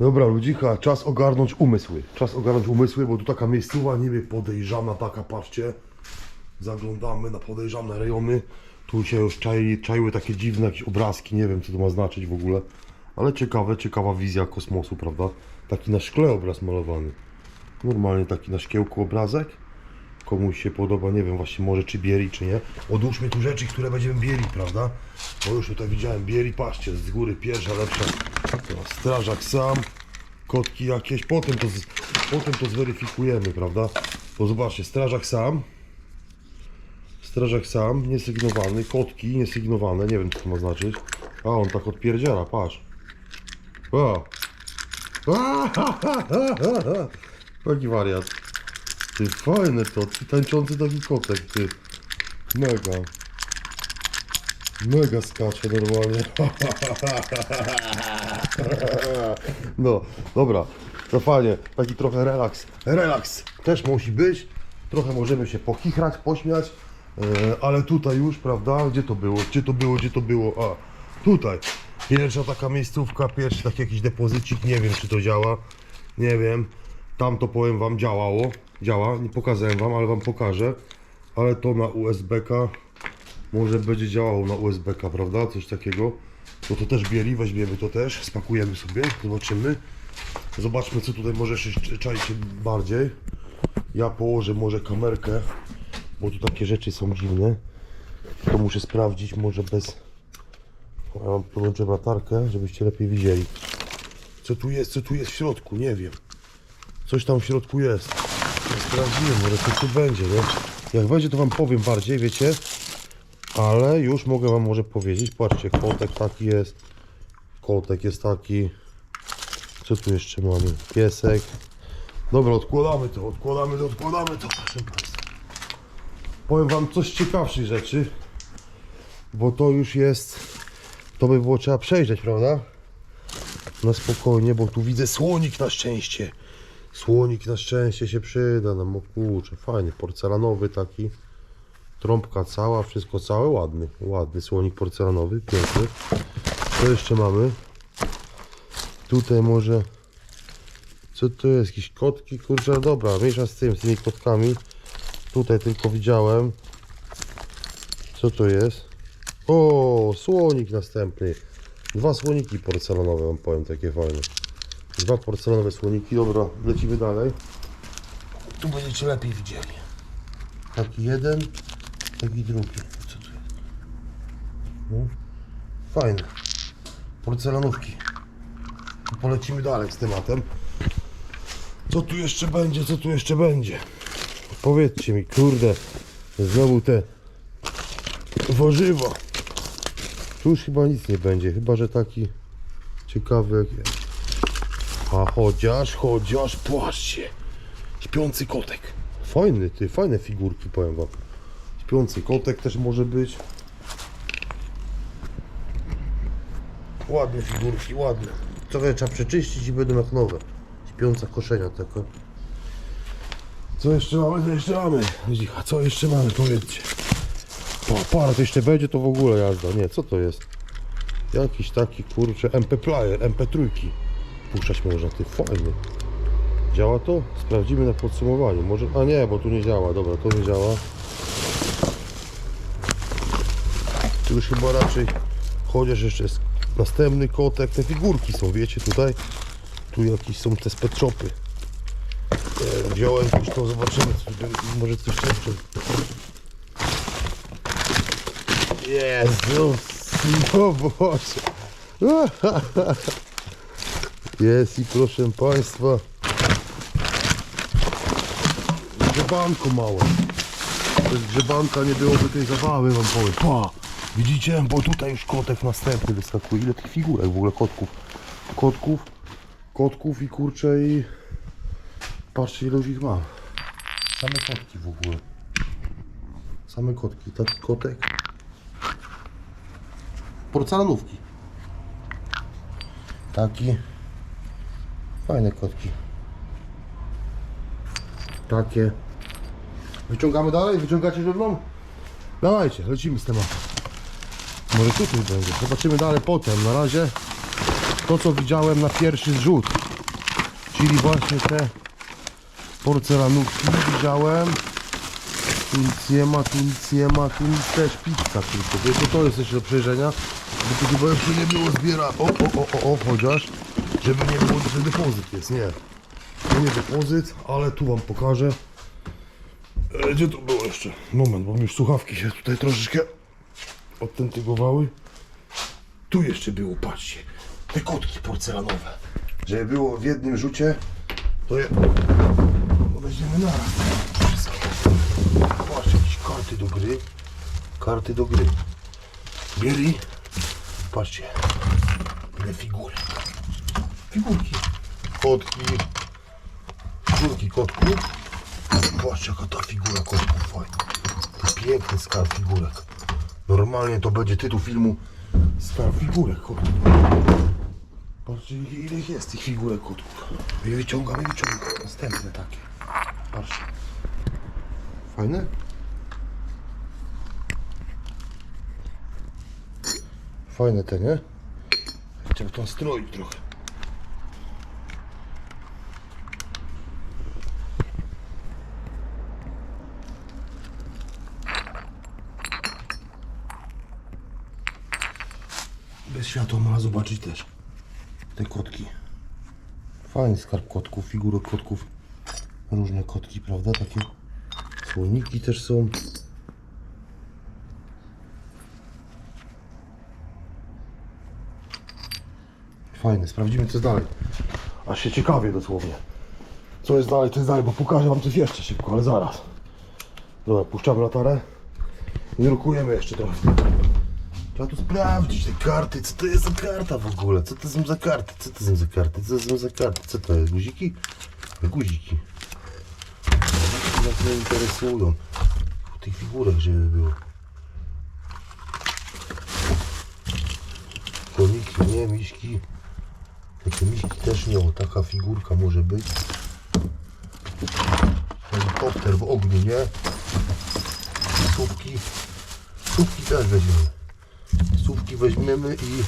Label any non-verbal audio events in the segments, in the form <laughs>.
Dobra, ludzika, czas ogarnąć umysły. Czas ogarnąć umysły, bo tu taka miejscowa niby podejrzana, taka, patrzcie. Zaglądamy na podejrzane rejony. Tu się już czai, czaiły takie dziwne jakieś obrazki, nie wiem co to ma znaczyć w ogóle. Ale ciekawe, ciekawa wizja kosmosu, prawda? Taki na szkle obraz malowany. Normalnie taki na szkiełku obrazek. Komuś się podoba, nie wiem właśnie może czy bieli, czy nie. Odłóżmy tu rzeczy, które będziemy bieli, prawda? Bo już tutaj widziałem bieli, patrzcie, z góry pierwsza, lepsza. Strażak sam, kotki jakieś, potem to, potem to zweryfikujemy, prawda? Bo zobaczcie, strażak sam, strażak sam, niesygnowany, kotki niesygnowane, nie wiem co to ma znaczyć. A, on tak odpierdziela, patrz. Ha. <laughs> Taki wariat. Ty, fajne to, ty tańczący taki kotek, ty. Mega. Mega skacze normalnie. <laughs> No, dobra. To fajnie, taki trochę relaks. Relaks też musi być. Trochę możemy się pochichrać, pośmiać. E, ale tutaj już, prawda? Gdzie to było? Gdzie to było? Gdzie to było? A, tutaj. Pierwsza taka miejscówka, pierwszy taki jakiś depozycik. Nie wiem, czy to działa. Nie wiem. Tam to powiem wam działało. Działa. Nie pokazałem wam, ale wam pokażę. Ale to na USB-ka może będzie działało na USB-ka, prawda? Coś takiego. No to też bieli, weźmiemy to też, spakujemy sobie, zobaczymy. Zobaczmy co tutaj może jeszcze czaić się bardziej. Ja położę może kamerkę, bo tu takie rzeczy są dziwne. To muszę sprawdzić, może bez... Ja mam podłączę latarkę, żebyście lepiej widzieli. Co tu jest, co tu jest w środku, nie wiem. Coś tam w środku jest. Sprawdzimy, może coś tu będzie, nie? Jak będzie to wam powiem bardziej, wiecie? Ale już mogę wam może powiedzieć, patrzcie, kotek taki jest, kotek jest taki, co tu jeszcze mamy, piesek. Dobra, odkładamy to, odkładamy to, odkładamy to, proszę Państwa. Powiem wam coś ciekawszych rzeczy, bo to już jest, to by było trzeba przejrzeć, prawda? Na spokojnie, bo tu widzę słonik na szczęście. Słonik na szczęście się przyda, no bo kurczę, fajny, porcelanowy taki. Trąbka cała, wszystko całe, ładny, ładny słonik porcelanowy, piękny. Co jeszcze mamy? Tutaj może... Co to jest? Jakieś kotki? Kurczę, dobra, mniejsza z tym, z tymi kotkami. Tutaj tylko widziałem. Co to jest? O, słonik następny. Dwa słoniki porcelanowe, wam powiem, takie fajne. Dwa porcelanowe słoniki, dobra, lecimy dalej. Tu będziecie lepiej widzieli. Taki jeden, taki drugi. Co tu jest? No. Fajne. Porcelanówki. Polecimy dalej z tematem. Co tu jeszcze będzie? Co tu jeszcze będzie? Powiedzcie mi, kurde, znowu te warzywa. Tu już chyba nic nie będzie, chyba że taki ciekawy jak jest. A chociaż, chociaż, patrzcie. Śpiący kotek. Fajny, ty, fajne figurki, powiem wam. Śpiący kotek też może być. Ładne figurki, ładne. Trochę trzeba przeczyścić i będą jak nowe. Śpiąca koszenia taka. Co jeszcze mamy? Co jeszcze mamy? A co jeszcze mamy? Powiedzcie. O, para to jeszcze będzie, to w ogóle jazda. Nie, co to jest? Jakiś taki, kurczę, MP player, MP3. Puszczać można, ty, fajny. Działa to? Sprawdzimy na podsumowaniu. Może. A nie, bo tu nie działa. Dobra, to nie działa. Tu już chyba raczej. Chociaż jeszcze jest następny kotek. Te figurki są, wiecie, tutaj. Tu jakieś są te pet shopy. E, Wziąłem już to, zobaczymy. co Może coś jeszcze. Jezus! O Boże! <laughs> Jest i proszę Państwa grzebanko małe. Bez grzebanka nie byłoby tej zabawy, wam powiem. Pa! Widzicie? Bo tutaj już kotek następny wyskakuje. Ile tych figurek w ogóle kotków? Kotków, kotków i kurcze i... Patrzcie ile już ich mam. Same kotki w ogóle. Same kotki. Taki kotek. Porcelanówki. Taki. Fajne kotki. Takie. Wyciągamy dalej? Wyciągacie mną? Dawajcie, lecimy z tematem. Może tutaj będzie. Zobaczymy dalej potem. Na razie to co widziałem na pierwszy zrzut. Czyli właśnie te porcelanówki widziałem. Tu nic nie ma, tu nic nie ma, tu nic też pizza tylko. To, to jest jeszcze do przejrzenia. Bo tu chyba jeszcze nie było zbiera. O, o, o, o, o, chociaż. Żeby nie było, że depozyt jest, nie. To nie depozyt, ale tu wam pokażę. E, Gdzie to było jeszcze? Moment, bo mi już słuchawki się tutaj troszeczkę odtentygowały. Tu jeszcze było, patrzcie, te kotki porcelanowe. Żeby było w jednym rzucie, to je weźmiemy naraz. Wszystkie. Patrzcie, jakieś karty do gry. Karty do gry. Bieli. Patrzcie, ile figury. Figurki. Kotki. Figurki kotków. Patrzcie, jaka ta figura kotków fajna. To piękny skarb figurek. Normalnie to będzie tytuł filmu Skarb figurek kotków. Patrzcie, ile jest tych figurek kotków. Je wyciągam, je wyciągam. Następne takie. Patrzcie. Fajne? Fajne te, nie? Chciał to stroić trochę. Bez światła można zobaczyć też te kotki. Fajny skarb kotków, figurek kotków. Różne kotki, prawda? Takie słoniki też są. Fajne, sprawdzimy co jest dalej. Aż się ciekawie dosłownie. Co jest dalej, co jest dalej, bo pokażę wam coś jeszcze szybko, ale zaraz. Dobra, puszczamy latarę i drukujemy jeszcze trochę. Trzeba tu sprawdzić te karty, co to jest za karta w ogóle, co to są za karty, co to są za karty, co to są za karty, co to jest, guziki? Guziki. Nas nie interesują. Tych figurek, żeby było. Koniki, nie, miśki. Takie miśki też nie, o, taka figurka może być. Helikopter w ogniu, nie? Słupki. Słupki też weźmiemy. Słówki weźmiemy i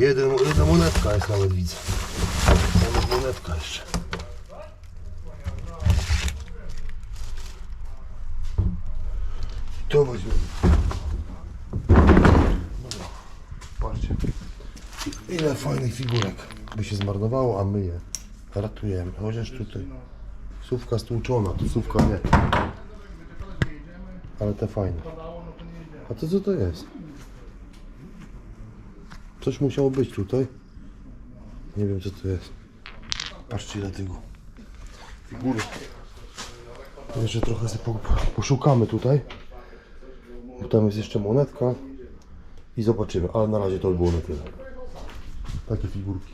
jeden, jedna monetka jest nawet widzę. Nawet monetka jeszcze. To weźmiemy. Dobra, patrzcie. Ile fajnych figurek by się zmarnowało, a my je ratujemy. Chociaż tutaj słówka stłuczona, tu słówka nie. Ale te fajne. A to co to jest? Coś musiało być tutaj. Nie wiem co to jest. Patrzcie ile tego. Figury. Jeszcze trochę sobie po- poszukamy tutaj. Bo tam jest jeszcze monetka. I zobaczymy. Ale na razie to by było na tyle. Takie figurki.